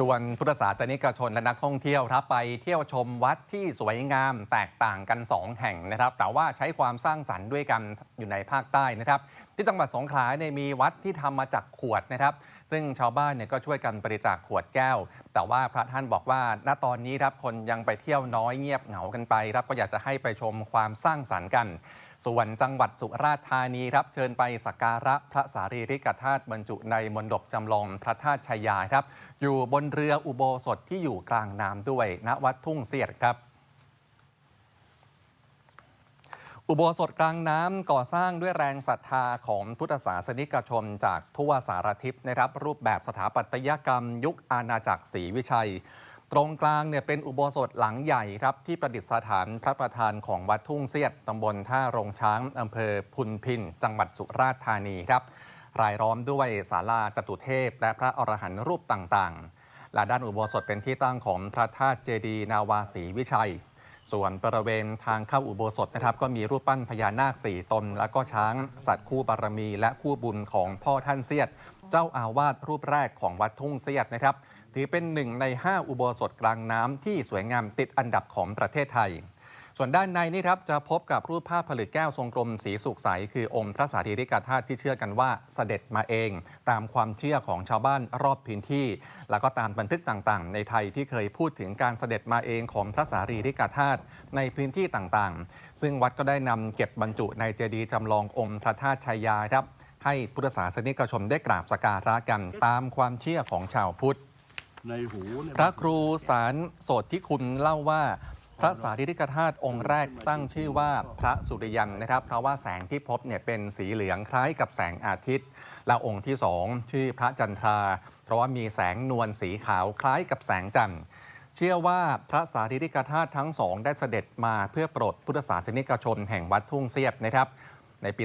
ชวนพุทธศาสนิกชนและนักท่องเที่ยวครับไปเที่ยวชมวัดที่สวยงามแตกต่างกัน 2 แห่งนะครับ แต่ว่าใช้ความสร้างสรรค์ด้วยกันอยู่ในภาคใต้นะครับ ที่จังหวัดสงขลาเนี่ยมีวัดที่ทำมาจากขวดนะครับ ซึ่งชาวบ้านเนี่ยก็ช่วยกันบริจาคขวดแก้ว แต่ว่าพระท่านบอกว่าณตอนนี้ครับคนยังไปเที่ยวน้อยเงียบเหงากันไปครับก็อยากจะให้ไปชมความสร้างสรรค์กัน ส่วนจังหวัดสุราษฎร์ธานีครับ เชิญไปสักการะพระสารีริกธาตุบรรจุในมณฑปจำลองพระธาตุชัยยาครับ อยู่บนเรืออุโบสถที่อยู่กลางน้ำด้วยณวัดทุ่งเสียดครับอุโบสถกลางน้ำก่อสร้างด้วยแรงศรัทธาของพุทธศาสนิกชนจากทั่วสารทิศนะครับ รูปแบบสถาปัตยกรรมยุคอาณาจักรศรีวิชัย ตรงกลางเนี่ยเป็นอุโบสถหลังใหญ่ครับที่ประดิษฐานพระประธานของวัดทุ่งเสียดตำบลท่าโรงช้างอำเภอพุนพิน จังหวัดสุราษฎร์ธานีครับรายล้อมด้วยศาลาจตุเทพ และพระอรหันต์รูปต่างๆ และด้านอุโบสถเป็นที่ตั้งของพระธาตุเจดีนาวาศรีวิชัย ส่วนบริเวณทางเข้าอุโบสถนะครับ ก็มีรูปปั้นพญานาคสี่ตน แล้วก็ช้างสัตว์คู่บารมี และคู่บุญของพ่อท่านเสียด เจ้าอาวาสรูปแรกของวัดทุ่งเสียดนะครับ ถือเป็นหนึ่งใน 5 อุโบสถกลางน้ำที่สวยงามติดอันดับของประเทศไทย ส่วนด้านในนี่ครับจะพบกับรูปภาพผลึกแก้วทรงกลมสีสุกใส คือองค์พระสารีริกธาตุที่เชื่อกันว่าเสด็จมาเอง ตามความเชื่อของชาวบ้านรอบพื้นที่ แล้วก็ตามบันทึกต่างๆ ในไทยที่เคยพูดถึงการเสด็จมาเองของพระสารีริกธาตุในพื้นที่ต่างๆ ซึ่งวัดก็ได้นำเก็บบรรจุในเจดีย์จำลององค์พระธาตุชัยยาครับให้พุทธศาสนิกชนได้กราบสักการะกันตามความเชื่อของชาวพุทธ ในหูเนี่ย พระครูสารโสดที่คุณเล่าว่า พระสารีริกธาตุองค์แรกตั้งชื่อว่าพระสุริยันนะครับ เพราะว่าแสงที่พบเนี่ยเป็นสีเหลืองคล้ายกับแสงอาทิตย์ และองค์ที่สองชื่อพระจันทรา เพราะว่ามีแสงนวลสีขาวคล้ายกับแสงจันทร์เชื่อว่าพระสารีริกธาตุทั้งสองได้เสด็จมาเพื่อโปรดพุทธศาสนิกชนแห่งวัดทุ่งเสียบนะครับ ในปี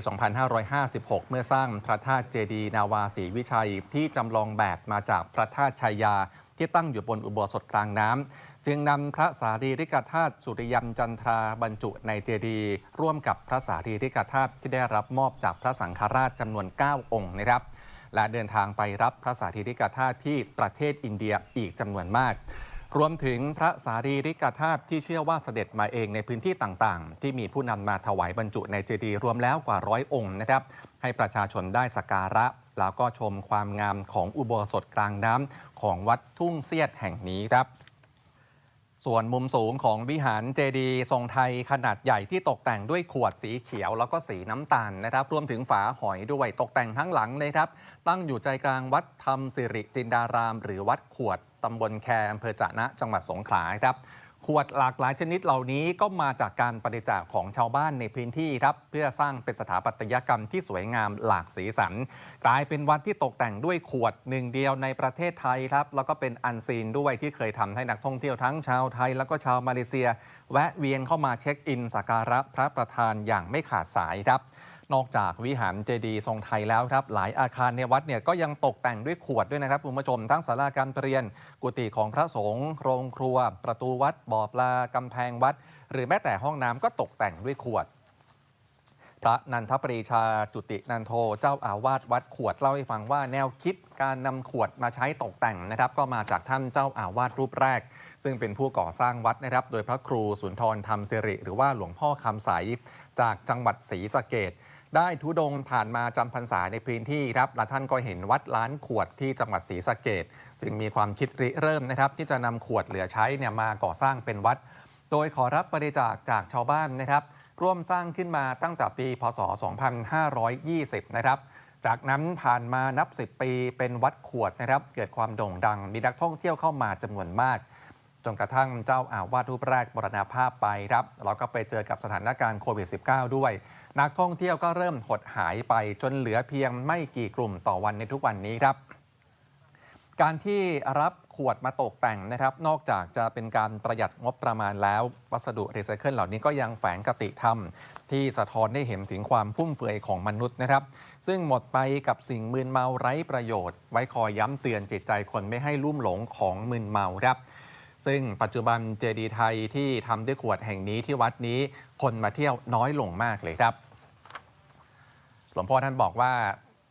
2556 เมื่อสร้างพระธาตุเจดีย์นาวาศรีวิชัยที่จำลองแบบมาจากพระธาตุชัยยา ที่ตั้งอยู่บนอุโบสถกลางน้ำจึงนำพระสารีริกธาตุสุริยันจันทราบรรจุในเจดีย์ร่วมกับพระสารีริกธาตุที่ได้รับมอบจากพระสังฆราชจำนวน 9 องค์นะครับ และเดินทางไปรับพระสารีริกธาตุที่ประเทศอินเดียอีกจำนวนมาก รวมถึงพระสารีริกธาตุที่เชื่อว่าเสด็จมาเองในพื้นที่ต่างๆ ที่มีผู้นำมาถวายบรรจุในเจดีย์รวมแล้วกว่าร้อยองค์นะครับ ให้ประชาชนได้สักการะ แล้วก็ชมความงามของอุโบสถกลางน้ำของวัดทุ่งเสียดแห่งนี้ครับส่วนมุมสูงของวิหารเจดีย์ทรงไทยขนาดใหญ่ที่ตกแต่งด้วยขวดสีเขียวแล้วก็สีน้ำตาลนะครับ รวมถึงฝาหอยด้วยตกแต่งทั้งหลังเลยครับ ตั้งอยู่ใจกลางวัดธรรมสิริจินดาราม หรือวัดขวด ตำบลแคอำเภอจะนะจังหวัดสงขลาครับขวดหลากหลายชนิดเหล่านี้ก็มาจากการบริจาคของชาวบ้านในพื้นที่ครับเพื่อสร้างเป็นสถาปัตยกรรมที่สวยงามหลากสีสัน กลายเป็นวัดที่ตกแต่งด้วยขวดหนึ่งเดียวในประเทศไทยครับ แล้วก็เป็นอันซีนด้วยที่เคยทำให้นักท่องเที่ยวทั้งชาวไทย แล้วก็ชาวมาเลเซีย แวะเวียนเข้ามาเช็คอินสักการะพระประธานอย่างไม่ขาดสายครับ นอกจากวิหารเจดีย์ทรงไทยแล้วครับ หลายอาคารในวัดเนี่ยก็ยังตกแต่งด้วยขวดด้วยนะครับคุณผู้ชมทั้งศาลาการเรียน กุฏิของพระสงฆ์โรงครัว ประตูวัดบ่อปลากำแพงวัด หรือแม้แต่ห้องน้ำก็ตกแต่งด้วยขวดพระนันทปรีชาจุตินันโทเจ้าอาวาสวัดขวดเล่าให้ฟังว่าแนวคิดการนำขวดมาใช้ตกแต่งนะครับ ก็มาจากท่านเจ้าอาวาสรูปแรก ซึ่งเป็นผู้ก่อสร้างวัดนะครับ โดยพระครูสุนทรธรรมสิริ หรือว่าหลวงพ่อคำใสจากจังหวัดศรีสะเกด ได้ทุดงผ่านมาจำพรรษาในพื้นที่ครับและท่านก็เห็นวัดล้านขวดที่จังหวัดศรีสะเกดจึงมีความคิดริเริ่มนะครับ ที่จะนำขวดเหลือใช้เนี่ยมาก่อสร้างเป็นวัด โดยขอรับบริจาคจากชาวบ้านนะครับ ร่วมสร้างขึ้นมาตั้งแต่ปี พศ 2520 นะครับจากนั้นผ่านมานับ 10 ปีเป็นวัดขวดนะครับ เกิดความโด่งดัง มีนักท่องเที่ยวเข้ามาจำนวนมาก จนกระทั่งเจ้าอาวาสรูปแรกมรณภาพไปครับแล้วก็ไปเจอกับสถานการณ์โควิด -19 ด้วย นักท่องเที่ยวก็เริ่มหดหายไปจนเหลือเพียงไม่กี่กลุ่มต่อวันในทุกวันนี้ครับการที่รับขวดมาตกแต่งนะครับ นอกจากจะเป็นการประหยัดงบประมาณแล้ว วัสดุรีไซเคิลเหล่านี้ก็ยังแฝงกติธรรม ที่สะท้อนได้เห็นถึงความฟุ่มเฟือยของมนุษย์นะครับ ซึ่งหมดไปกับสิ่งมึนเมาไร้ประโยชน์ ไว้คอยย้ำเตือนจิตใจคนไม่ให้ลุ่มหลงของมึนเมาครับ ซึ่งปัจจุบันเจดีย์ไทยที่ทำด้วยขวดแห่งนี้ที่วัดนี้คนมาเที่ยวน้อยลงมากเลยครับ หลวงพ่อท่านบอกว่า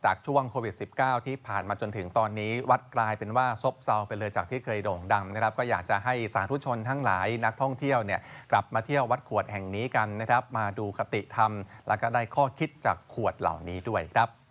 จากช่วงโควิด -19 ที่ผ่านมาจนถึงตอนนี้ วัดกลายเป็นว่าซบเซาไปเลยจากที่เคยโด่งดังนะครับ ก็อยากจะให้สาธุชนทั้งหลายนักท่องเที่ยวเนี่ยกลับมาเที่ยววัดขวดแห่งนี้กันนะครับ มาดูคติธรรม แล้วก็ได้ข้อคิดจากขวดเหล่านี้ด้วยครับ